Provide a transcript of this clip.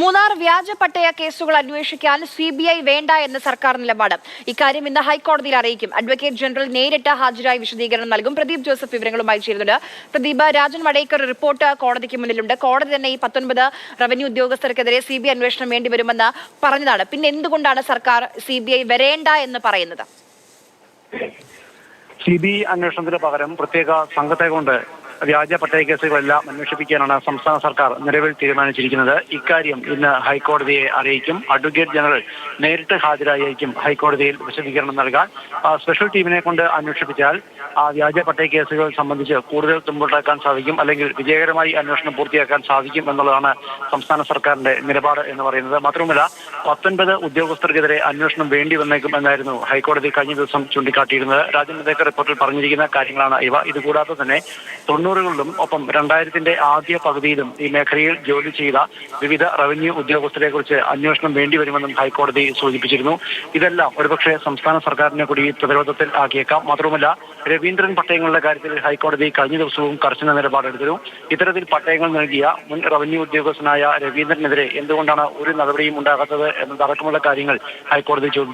മൂന്നാർ വ്യാജ പട്ടയ കേസുകൾ അന്വേഷിക്കാൻ സി ബി ഐ വേണ്ട എന്ന സർക്കാർ നിലപാട്. ഇക്കാര്യം ഇന്ന് ഹൈക്കോടതിയിൽ അറിയിക്കും. അഡ്വക്കേറ്റ് ജനറൽ നേരിട്ട് ഹാജരായി വിശദീകരണം നൽകും. പ്രദീപ് ജോസഫ് വിവരങ്ങളുമായി ചേരുന്നുണ്ട്. പ്രദീപ് രാജൻ വടേക്കർ റിപ്പോർട്ട് കോടതിക്ക് മുന്നിലുണ്ട്. കോടതി തന്നെ ഈ പത്തൊൻപത് റവന്യൂ ഉദ്യോഗസ്ഥർക്കെതിരെ സി ബി ഐ അന്വേഷണം വേണ്ടിവരുമെന്ന് പറഞ്ഞതാണ്. പിന്നെ എന്തുകൊണ്ടാണ് സർക്കാർ സി ബി ഐ വരേണ്ട എന്ന് പറയുന്നത്? സി ബി ഐ അന്വേഷണത്തിന് പകരം പ്രത്യേക സംഘത്തെ കൊണ്ട് വ്യാജ പട്ടയ കേസുകളെല്ലാം അന്വേഷിപ്പിക്കാനാണ് സംസ്ഥാന സർക്കാർ നിലവിൽ തീരുമാനിച്ചിരിക്കുന്നത്. ഇക്കാര്യം ഇന്ന് ഹൈക്കോടതിയെ അറിയിക്കും. അഡ്വക്കേറ്റ് ജനറൽ നേരിട്ട് ഹാജരായിരിക്കും ഹൈക്കോടതിയിൽ വിശദീകരണം നൽകാൻ. സ്പെഷ്യൽ ടീമിനെ കൊണ്ട് അന്വേഷിപ്പിച്ചാൽ ആ വ്യാജ പട്ടയ കേസുകൾ സംബന്ധിച്ച് കൂടുതൽ തുമ്പോട്ടാക്കാൻ സാധിക്കും അല്ലെങ്കിൽ വിജയകരമായി അന്വേഷണം പൂർത്തിയാക്കാൻ സാധിക്കും എന്നുള്ളതാണ് സംസ്ഥാന സർക്കാരിന്റെ നിലപാട് എന്ന് പറയുന്നത്. മാത്രമല്ല പത്തൊൻപത് ഉദ്യോഗസ്ഥർക്കെതിരെ അന്വേഷണം വേണ്ടി വന്നേക്കും എന്നായിരുന്നു ഹൈക്കോടതി കഴിഞ്ഞ ദിവസം ചൂണ്ടിക്കാട്ടിയിരുന്നത്. രാജൻ വിദേക്കർ റിപ്പോർട്ടിൽ പറഞ്ഞിരിക്കുന്ന കാര്യങ്ങളാണ് ഇവ. ഇതുകൂടാതെ തന്നെ തൊണ്ണൂറുകളിലും ഒപ്പം രണ്ടായിരത്തിന്റെ ആദ്യ പകുതിയിലും ഈ മേഖലയിൽ ജോലി ചെയ്ത വിവിധ റവന്യൂ ഉദ്യോഗസ്ഥരെ കുറിച്ച് അന്വേഷണം വേണ്ടിവരുമെന്നും ഹൈക്കോടതി സൂചിപ്പിച്ചിരുന്നു. ഇതെല്ലാം ഒരുപക്ഷെ സംസ്ഥാന സർക്കാരിനെ കൂടി പ്രതിരോധത്തിൽ ആക്കിയേക്കാം. മാത്രവുമല്ല രവീന്ദ്രൻ പട്ടയങ്ങളുടെ കാര്യത്തിൽ ഹൈക്കോടതി കഴിഞ്ഞ ദിവസവും കർശന നിലപാടെടുത്തിരുന്നു. ഇത്തരത്തിൽ പട്ടയങ്ങൾ നൽകിയ മുൻ റവന്യൂ ഉദ്യോഗസ്ഥനായ രവീന്ദ്രനെതിരെ എന്തുകൊണ്ടാണ് ഒരു നടപടിയും ഉണ്ടാകാത്തത് എന്നതടക്കമുള്ള കാര്യങ്ങൾ ഹൈക്കോടതി ചോദ്യം